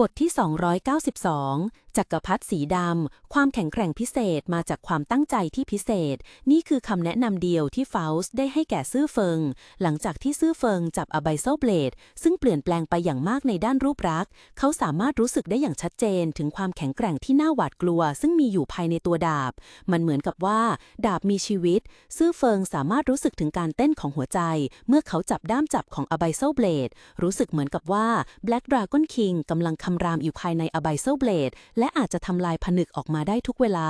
บทที่ 292 จักรพรรดิสีดำ ความแข็งแกร่งพิเศษมาจากความตั้งใจที่พิเศษ นี่คือคำแนะนำเดียวที่ฟาส์ได้ให้แก่ซื่อเฟิง หลังจากที่ซื่อเฟิงจับอ b บโซเบลด ซึ่งเปลี่ยนแปลงไปอย่างมากในด้านรูปรักษ์เขาสามารถรู้สึกได้อย่างชัดเจนถึงความแข็งแกร่งที่น่าหวาดกลัว ซึ่งมีอยู่ภายในตัวดาบ มันเหมือนกับว่า ดาบมีชีวิต ซื่อเฟิงสามารถรู้สึกถึงการเต้นของหัวใจ เมื่อเขาจับด้ามจับของอ b บโซเบลด รู้สึกเหมือนกับว่า Black Dragon King กำลังคำรามอยู่ภายในอ b บโซเบลดและและอาจจะทำลายผนึกออกมาได้ทุกเวลา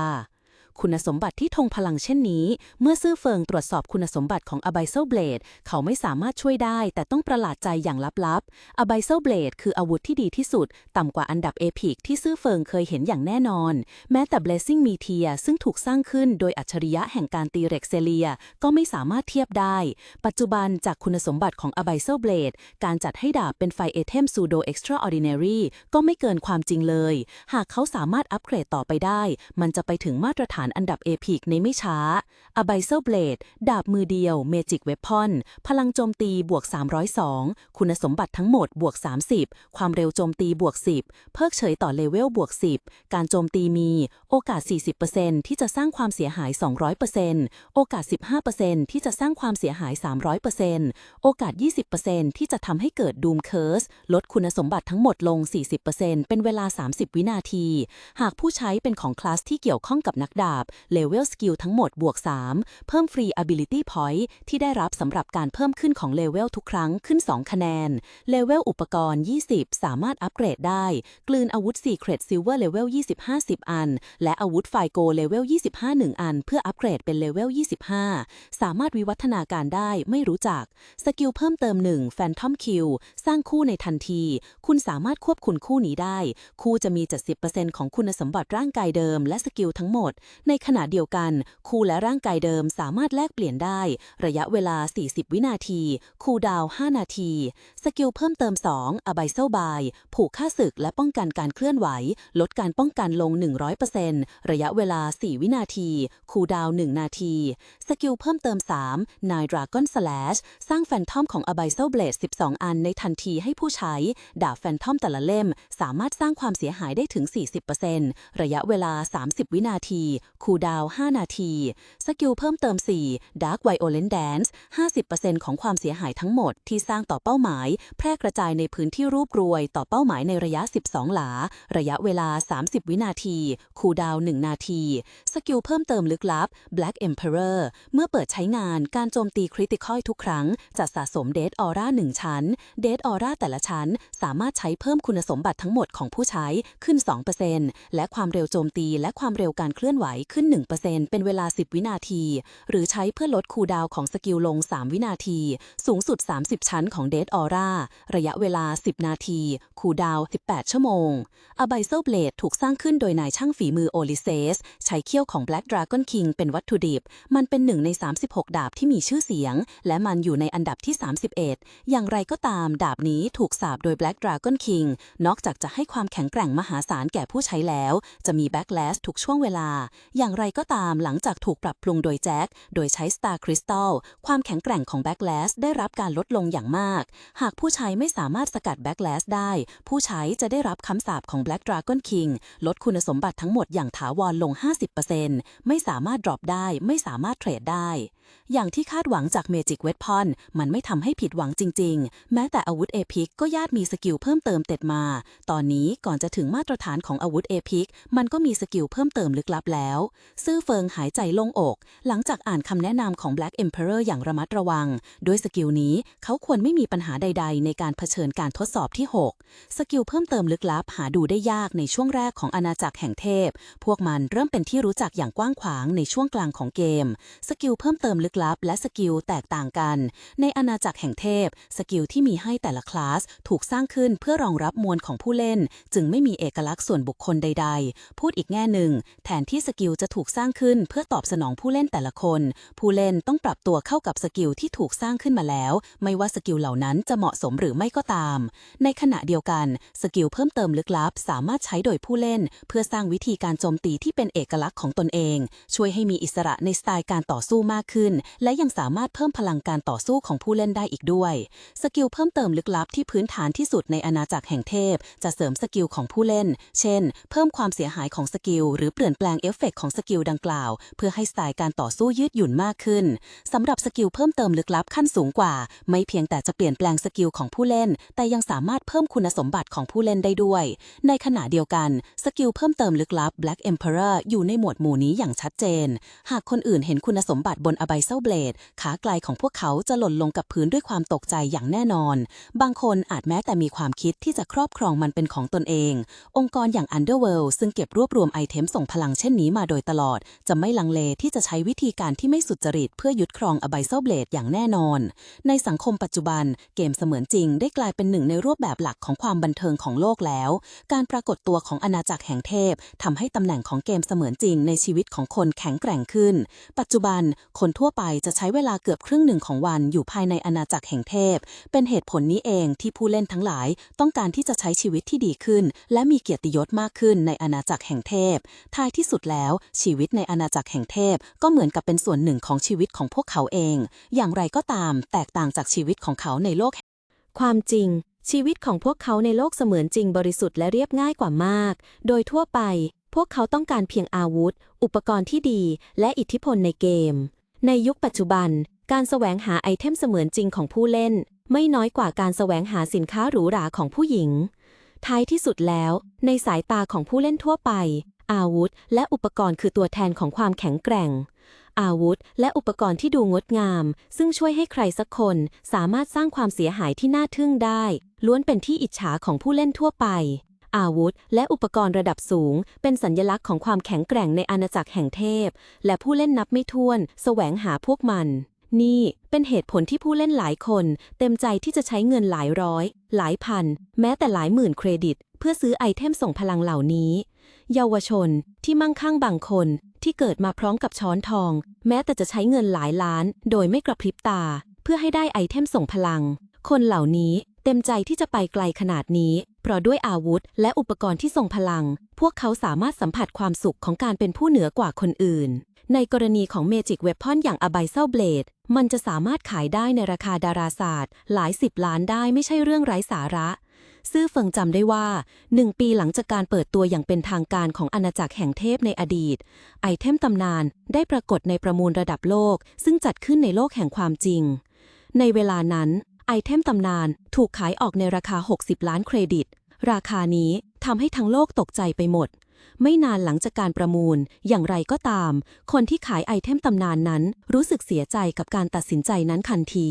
คุณสมบัติที่ทงพลังเช่นนี้ เมื่อซื่อเฟิงตรวจสอบคุณสมบัติของ a b y s a l Blade เขาไม่สามารถช่วยได้ แต่ต้องประหลาดใจอย่างลับๆ a b y s a l Blade คืออาวุธที่ดีที่สุด ต่ำกว่าอันดับเอพิกที่ซื่อเฟิงเคยเห็นอย่างแน่นอน แม้แต่ Blazing Meteor ซึ่งถูกสร้างขึ้นโดยอัจฉริยะแห่งการตีเร็กเซเลีย ก็ไม่สามารถเทียบได้ ปัจจุบันจากคุณสมบัติของ a b y s a l Blade การจัดให้ดาบเป็นไฟเอเทม Pseudo Extraordinary ก็ไม่เกินความจริงเลย หากเขาสามารถอัปเกรดต่อไปได้ มันจะไปถึงมาตรฐานอันดับเอพิกในไม่ช้า a b y s a l Blade ดาบมือเดียว Magic Weapon พลังโจมตีบวก 302 คุณสมบัติทั้งหมดบวก 30 ความเร็วโจมตีบวก 10 เพิกเฉยต่อเลเวลบวก 10 การโจมตีมี โอกาส 40%ที่จะสร้างความเสียหาย 200%โอกาส 15%ที่จะสร้างความเสียหาย 300%โอกาส 20%ที่จะทำให้เกิด Doom Curse ลดคุณสมบัติทั้งหมดลง 40%เป็นเวลา 30 วินาที หากผู้ใช้เป็นของคลาสที่เกี่ยวข้องกับนักดาบเลเวลสกิลทั้งหมดบวก 3 เพิ่มฟรี ability point ที่ได้รับสำหรับการเพิ่มขึ้นของเลเวลทุกครั้งขึ้น 2 คะแนนเลเวลอุปกรณ์ 20 สามารถอัปเกรดได้ กลืนอาวุธ Secret Silver Level 25 10อัน และอาวุธไฟโกเลเวล25 1 อัน เพื่ออัปเกรดเป็นเลเวล25 สามารถวิวัฒนาการได้ไม่รู้จัก สกิลเพิ่มเติม 1 Phantom Q สร้างคู่ในทันที คุณสามารถควบคุมคู่นี้ได้ คู่จะมี 70%ของคุณสมบัติร่างกายเดิมและสกิลทั้งหมดในขณะเดียวกัน คู่และร่างกายเดิมสามารถแลกเปลี่ยนได้ ระยะเวลา 40 วินาที คูลดาว 5 นาที สกิลเพิ่มเติม2 a b y s a l By ผูกค่าศึกและป้องกันการเคลื่อนไหว ลดการป้องกันลง 100%ระยะเวลา 4 วินาที คูลดาว 1 นาที สกิลเพิ่มเติม3 Nine Dragon Slash สร้างแฟนทอมของ a b y s a l Blade 12 อันในทันทีให้ผู้ใช้ ดาบแฟนทอมแต่ละเล่ม สามารถสร้างความเสียหายได้ถึง 40%ระยะเวลา 30 วินาทีคูดาว 5 นาที สกิลเพิ่มเติม 4 Dark Violent Dance 50%ของความเสียหายทั้งหมดที่สร้างต่อเป้าหมาย แพร่กระจายในพื้นที่รูปรวยต่อเป้าหมายในระยะ 12 หลา ระยะเวลา 30 วินาที คูดาวน์1นาที สกิลเพิ่มเติมลึกลับ Black Emperor เมื่อเปิดใช้งานการโจมตีคริติคอยทุกครั้ง จะสะสมเดทออร่า1ชั้น เดทออร่าแต่ละชั้น สามารถใช้เพิ่มคุณสมบัติทั้งหมดของผู้ใช้ขึ้น 2%และความเร็วโจมตีและความเร็วการเคลื่อนไหวขึ้น 1%เป็นเวลา 10 วินาที หรือใช้เพื่อลดคูลดาวของสกิลลง 3 วินาที สูงสุด 30 ชั้นของเดทออร่าระยะเวลา 10 นาที คูลดาว 18 ชั่วโมงอ b y s a l Blade ถูกสร้างขึ้นโดยนายช่างฝีมือโอลิเซส ใช้เขี้ยวของ Black Dragon King เป็นวัตถุดิบ มันเป็นหนึ่งใน 36 ดาบที่มีชื่อเสียง และมันอยู่ในอันดับที่ 31 อย่างไรก็ตามดาบนี้ถูกสาบโดย Black Dragon King นอกจากจะให้ความแข็งแกร่งมหาศาลแก่ผู้ใช้แล้ว จะมี Backlash ทุกช่วงเวลาอย่างไรก็ตามหลังจากถูกปรับปรุงโดยแจ็ค โดยใช้ Star Crystal ความแข็งแกร่งของ Backlash ได้รับการลดลงอย่างมาก หากผู้ใช้ไม่สามารถสกัด Backlash ได้ ผู้ใช้จะได้รับคำสาปของ Black Dragon King ลดคุณสมบัติทั้งหมดอย่างถาวรลง 50%ไม่สามารถดรอปได้ ไม่สามารถเทรดได้ อย่างที่คาดหวังจาก Magic Weapon มันไม่ทำให้ผิดหวังจริง ๆ แม้แต่อาวุธเอพิกก็ญาติมีสกิลเพิ่มเติมเต็ดมา ตอนนี้ก่อนจะถึงมาตรฐานของอาวุธเอพิกมันก็มีสกิลเพิ่มเติมลึกลับแล้ว ซื่อเฟิงหายใจโล่งอก หลังจากอ่านคำแนะนำของ Black Emperor อย่างระมัดระวัง ด้วยสกิลนี้เขาควรไม่มีปัญหาใด ๆ ในการเผชิญการทดสอบที่ 6 สกิลเพิ่มเติมลึกลับหาดูได้ยากในช่วงแรกของอาณาจักรแห่งเทพ พวกมันเริ่มเป็นที่รู้จักอย่างกว้างขวางในช่วงกลางของเกม สกิลเพิ่มเติมลึกลับและสกิลแตกต่างกัน ในอาณาจักรแห่งเทพ สกิลที่มีให้แต่ละคลาสถูกสร้างขึ้นเพื่อรองรับมวลของผู้เล่น จึงไม่มีเอกลักษณ์ส่วนบุคคลใด ๆ พูดอีกแง่หนึ่ง แทนที่สกิลจะถูกสร้างขึ้นเพื่อตอบสนองผู้เล่นแต่ละคน ผู้เล่นต้องปรับตัวเข้ากับสกิลที่ถูกสร้างขึ้นมาแล้ว ไม่ว่าสกิลเหล่านั้นจะเหมาะสมหรือไม่ก็ตาม ในขณะเดียวกัน สกิลเพิ่มเติมลึกลับ สามารถใช้โดยผู้เล่น เพื่อสร้างวิธีการโจมตีที่เป็นเอกลักษณ์ของตนเอง ช่วยให้มีอิสระในสไตล์การต่อสู้มากขึ้นขึ้น และยังสามารถเพิ่มพลังการต่อสู้ของผู้เล่นได้อีกด้วย สกิลเพิ่มเติมลึกลับที่พื้นฐานที่สุดในอาณาจักรแห่งเทพ จะเสริมสกิลของผู้เล่น เช่น เพิ่มความเสียหายของสกิล หรือเปลี่ยนแปลงเอฟเฟกต์ของสกิลดังกล่าว เพื่อให้สไตล์การต่อสู้ยืดหยุ่นมากขึ้นสำหรับสกิลเพิ่มเติมลึกลับขั้นสูงกว่า ไม่เพียงแต่จะเปลี่ยนแปลงสกิลของผู้เล่น แต่ยังสามารถเพิ่มคุณสมบัติของผู้เล่นได้ด้วย ในขณะเดียวกัน สกิลเพิ่มเติมลึกลับ Black Emperor อยู่ในหมวดหมู่นี้อย่างชัดเจน หากคนอื่นเห็นคุณสมบัติบน Abyssal Blade ขาไกลของพวกเขาจะหล่นลงกับพื้นด้วยความตกใจอย่างแน่นอน บางคนอาจแม้แต่มีความคิดที่จะครอบครองมันเป็นของตนเอง องค์กรอย่าง Underworld ซึ่งเก็บรวบรวมไอเทมส่งพลังเช่นนี้มาโดยตลอด จะไม่ลังเลที่จะใช้วิธีการที่ไม่สุจริตเพื่อยึดครอง Abyssal Blade อย่างแน่นอน ในสังคมปัจจุบัน เกมเสมือนจริง ได้กลายเป็นหนึ่งในรูปแบบหลักของความบันเทิงของโลกแล้ว การปรากฏตัวของอาณาจักรแห่งเทพทำให้ตำแหน่งของเกมเสมือนจริงในชีวิตของคนแข็งแกร่งขึ้น ปัจจุบันคนทั่วั่วไปจะใช้เวลาเกือบครึ่งหนึ่งของวันอยู่ภายในอาณาจักรแห่งเทพ เป็นเหตุผลนี้เองที่ผู้เล่นทั้งหลายต้องการที่จะใช้ชีวิตที่ดีขึ้น และมีเกียรติยศมากขึ้นในอาณาจักรแห่งเทพ ท้ายที่สุดแล้ว ชีวิตในอาณาจักรแห่งเทพ ก็เหมือนกับเป็นส่วนหนึ่งของชีวิตของพวกเขาเอง อย่างไรก็ตาม แตกต่างจากชีวิตของเขาในโลก ความจริง ชีวิตของพวกเขาในโลกเสมือนจริงบริสุทธิ์และเรียบง่ายกว่ามาก โดยทั่วไปพวกเขาต้องการเพียงอาวุธ อุปกรณ์ที่ดี และอิทธิพลในเกม ในยุคปัจจุบัน การแสวงหาไอเทมเสมือนจริงของผู้เล่น ไม่น้อยกว่าการแสวงหาสินค้าหรูหราของผู้หญิง ท้ายที่สุดแล้ว ในสายตาของผู้เล่นทั่วไป อาวุธ และอุปกรณ์คือตัวแทนของความแข็งแกร่ง อาวุธ และอุปกรณ์ที่ดูงดงาม ซึ่งช่วยให้ใครสักคนสามารถสร้างความเสียหายที่น่าทึ่งได้ ล้วนเป็นที่อิจฉาของผู้เล่นทั่วไป อาวุธ และอุปกรณ์ระดับสูง เป็นสัญญลักษณ์ของความแข็งแกร่งในอาณาจักรแห่งเทพ และผู้เล่นนับไม่ถ้วนแสวงหาพวกมัน นี่เป็นเหตุผลที่ผู้เล่นหลายคน เต็มใจที่จะใช้เงินหลายร้อย หลายพัน แม้แต่หลายหมื่นเครดิต เพื่อซื้อไอเทมส่งพลังเหล่านี้ เยาวชนที่มั่งคั่งบางคนที่เกิดมาพร้อมกับช้อนทอง แม้แต่จะใช้เงินหลายล้าน โดยไม่กระพริบตา เพื่อให้ได้ไอเทมส่งพลัง คนเหล่านี้ เต็มใจที่จะไปไกลขนาดนี้ เพราะด้วยอาวุธและอุปกรณ์ที่ส่งพลัง พวกเขาสามารถสัมผัสความสุขของการเป็นผู้เหนือกว่าคนอื่น ในกรณีของเมจิกเวพอนอย่าง Abyssal Blade มันจะสามารถขายได้ในราคาดาราศาสตร์ หลายสิบล้านได้ไม่ใช่เรื่องไร้สาระซื่อเฟิงจำได้ว่าหนึ่งปีหลังจากการเปิดตัวอย่างเป็นทางการของอาณาจักรแห่งเทพในอดีต ไอเทมตำนานได้ปรากฏในประมูลระดับโลก ซึ่งจัดขึ้นในโลกแห่งความจริง ในเวลานั้น ไอเทมตำนานถูกขายออกในราคา 60 ล้านเครดิต ราคานี้ทำให้ทั้งโลกตกใจไปหมด ไม่นานหลังจากการประมูล อย่างไรก็ตาม คนที่ขายไอเทมตำนานนั้น รู้สึกเสียใจกับการตัดสินใจนั้นทันที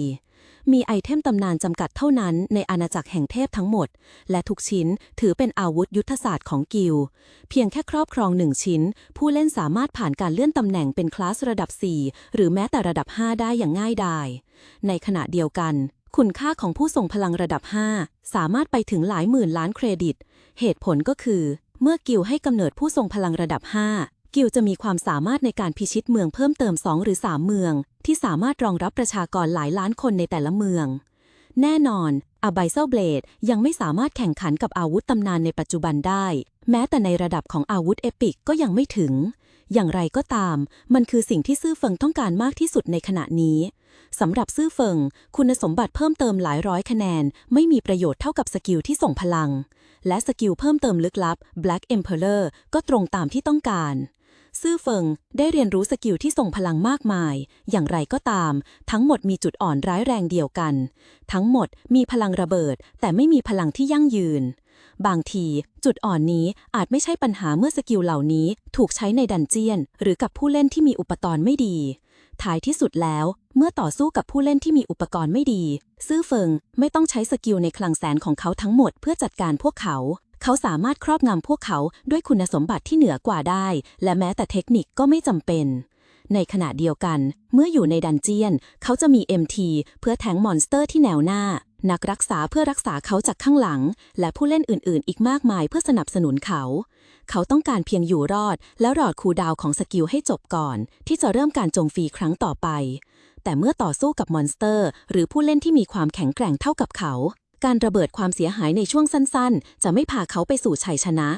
มีไอเทมตำนานจำกัดเท่านั้นในอาณาจักรแห่งเทพทั้งหมด และทุกชิ้นถือเป็นอาวุธยุทธศาสตร์ของกิลเพียงแค่ครอบครองหนึ่งชิ้น ผู้เล่นสามารถผ่านการเลื่อนตำแหน่งเป็นคลาสระดับ 4 หรือแม้แต่ระดับ 5 ได้อย่างง่ายดายในขณะเดียวกัน คุณค่าของผู้ส่งพลังระดับ 5 สามารถไปถึงหลายหมื่นล้านเครดิต เหตุผลก็คือ เมื่อกิลด์ให้กำเนิดผู้ทรงพลังระดับ 5 กิลด์จะมีความสามารถในการพิชิตเมืองเพิ่มเติม 2 หรือ 3 เมือง ที่สามารถรองรับประชากรหลายล้านคนในแต่ละเมือง แน่นอน Abyssal Blade ยังไม่สามารถแข่งขันกับอาวุธตำนานในปัจจุบันได้ แม้แต่ในระดับของอาวุธเอปิกก็ยังไม่ถึง อย่างไรก็ตาม มันคือสิ่งที่ซื่อเฟิงต้องการมากที่สุดในขณะนี้สำหรับซื่อเฟิง คุณสมบัติเพิ่มเติมหลายร้อยคะแนน ไม่มีประโยชน์เท่ากับสกิลที่ส่งพลัง และสกิลเพิ่มเติมลึกลับ Black Emperor ก็ตรงตามที่ต้องการซื่อเฟิงได้เรียนรู้สกิลที่ส่งพลังมากมาย อย่างไรก็ตาม ทั้งหมดมีจุดอ่อนร้ายแรงเดียวกัน ทั้งหมดมีพลังระเบิด แต่ไม่มีพลังที่ยั่งยืน บางทีจุดอ่อนนี้อาจไม่ใช่ปัญหาเมื่อสกิลเหล่านี้ถูกใช้ในดันเจียน หรือกับผู้เล่นที่มีอุปกรณ์ไม่ดี ท้ายที่สุดแล้ว เมื่อต่อสู้กับผู้เล่นที่มีอุปกรณ์ไม่ดี ซื่อเฟิงไม่ต้องใช้สกิลในคลังแสนของเขาทั้งหมดเพื่อจัดการพวกเขา เขาสามารถครอบงำพวกเขาด้วยคุณสมบัติที่เหนือกว่าได้ และแม้แต่เทคนิคก็ไม่จำเป็นในขณะเดียวกัน เมื่ออยู่ในดันเจียน เขาจะมี MT เพื่อแทงมอนสเตอร์ที่แนวหน้า นักรักษาเพื่อรักษาเขาจากข้างหลัง และผู้เล่นอื่นๆ อีกมากมายเพื่อสนับสนุนเขา เขาต้องการเพียงอยู่รอด แล้วรอดคูดาวของสกิลให้จบก่อน ที่จะเริ่มการโจมฟีครั้งต่อไป แต่เมื่อต่อสู้กับมอนสเตอร์ หรือผู้เล่นที่มีความแข็งแกร่งเท่ากับเขา การระเบิดความเสียหายในช่วงสั้นๆ จะไม่พาเขาไปสู่ชัยชนะ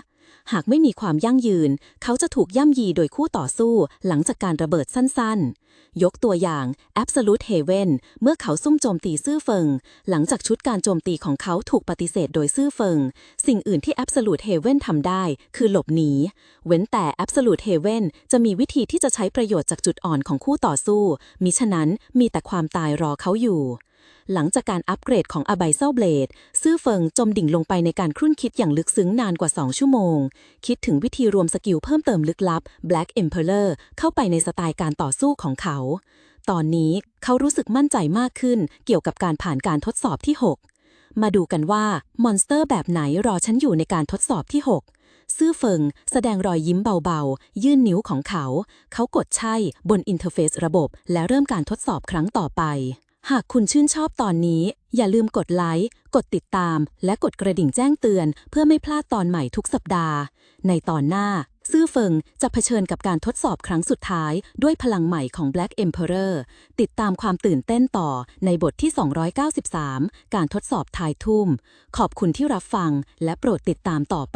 หากไม่มีความยั่งยืน เขาจะถูกย่ำยีโดยคู่ต่อสู้หลังจากการระเบิดสั้นๆ ยกตัวอย่าง Absolute Heaven เมื่อเขาซุ่มโจมตีซื่อเฟิง หลังจากชุดการโจมตีของเขาถูกปฏิเสธโดยซื่อเฟิง สิ่งอื่นที่ Absolute Heaven ทำได้คือหลบหนี เว้นแต่ Absolute Heaven จะมีวิธีที่จะใช้ประโยชน์จากจุดอ่อนของคู่ต่อสู้ มิฉะนั้นมีแต่ความตายรอเขาอยู่หลังจากการอัปเกรดของ a b y s a l Blade ซื่อเฟิงจมดิ่งลงไปในการครุ่นคิดอย่างลึกซึ้งนานกว่า 2 ชั่วโมง คิดถึงวิธีรวมสกิลเพิ่มเติมลึกลับ Black Emperor เข้าไปในสไตล์การต่อสู้ของเขา ตอนนี้เขารู้สึกมั่นใจมากขึ้นเกี่ยวกับการผ่านการทดสอบที่ 6 มาดูกันว่ามอนสเตอร์แบบไหนรอฉันอยู่ในการทดสอบที่ 6ซื่อเฟิงแสดงรอยยิ้มเบาๆ ยื่นนิ้วของเขา เขากดใช่บนอินเทอร์เฟซระบบ และเริ่มการทดสอบครั้งต่อไป หากคุณชื่นชอบตอนนี้ อย่าลืมกดไลค์ กดติดตาม และกดกระดิ่งแจ้งเตือน เพื่อไม่พลาดตอนใหม่ทุกสัปดาห์ ในตอนหน้า ซื่อเฟิงจะเผชิญกับการทดสอบครั้งสุดท้าย ด้วยพลังใหม่ของ Black Emperor ติดตามความตื่นเต้นต่อในบทที่ 293 การทดสอบทายทุ่ม ขอบคุณที่รับฟังและโปรดติดตามต่อไป